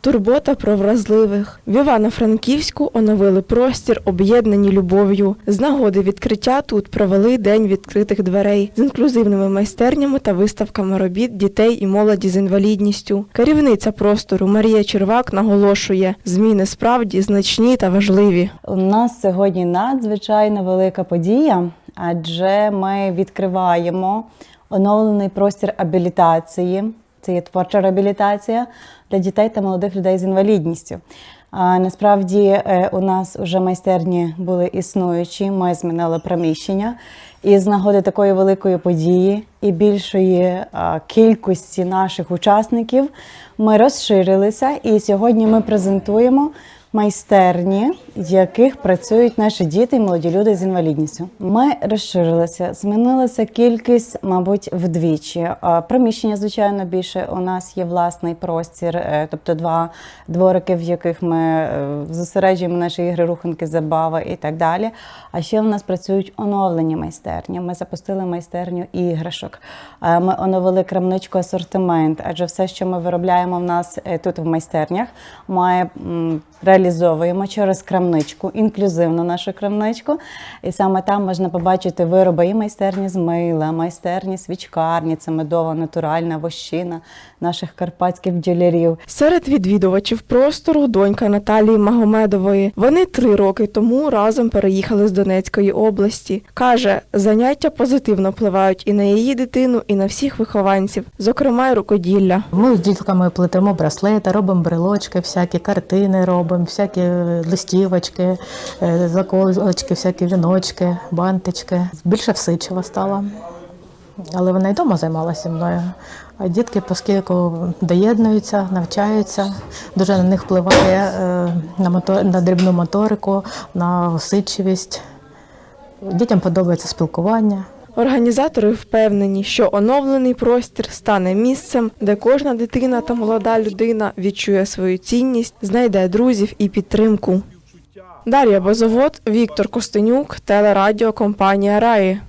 Турбота про вразливих в Івано-Франківську оновили простір, об'єднані любов'ю. З нагоди відкриття тут провели день відкритих дверей з інклюзивними майстернями та виставками робіт дітей і молоді з інвалідністю. Керівниця простору Марія Червак наголошує, зміни справді значні та важливі. У нас сьогодні надзвичайно велика подія, адже ми відкриваємо оновлений простір абілітації. Це є творча реабілітація для дітей та молодих людей з інвалідністю. А, насправді е, у нас вже майстерні були існуючі, ми змінили приміщення. І з нагоди такої великої події і більшої кількості наших учасників ми розширилися. І сьогодні ми презентуємо майстерні, в яких працюють наші діти і молоді люди з інвалідністю. Ми розширилися, змінилася кількість, мабуть, вдвічі. Приміщення, звичайно, більше. У нас є власний простір, е, тобто два дворики, в яких ми е, зосереджуємо наші ігри, руханки, забави і так далі. А ще в нас працюють оновлені майстерні. Ми запустили майстерню іграшок. Е, Ми оновили крамничку асортимент, адже все, що ми виробляємо в нас тут в майстернях, ми м, реалізовуємо через крамничку, інклюзивну нашу крамничку. І саме там можна побачити вироби і майстерні з мила, майстерні свічкарні, це медова натуральна вощина наших карпатських бджолярів. Серед відвідувачів простору донька Наталії Магомедової. Вони три роки тому разом переїхали з Донецької області. Каже, заняття позитивно впливають і на її дитину, і на всіх вихованців, зокрема й рукоділля. Ми з дітками плетемо браслети, робимо брелочки, всякі картини робимо, всякі листівочки, е, заколочки, всякі віночки, бантички. Більше всичива стала. Але вона й вдома займалася мною. А дітки, оскільки доєднуються, навчаються, дуже на них впливає е, на, мотор, на дрібну моторику, на всичивість. Дітям подобається спілкування. Організатори впевнені, що оновлений простір стане місцем, де кожна дитина та молода людина відчує свою цінність, знайде друзів і підтримку. Дар'я Бозовод, Віктор Костенюк, телерадіокомпанія Раї.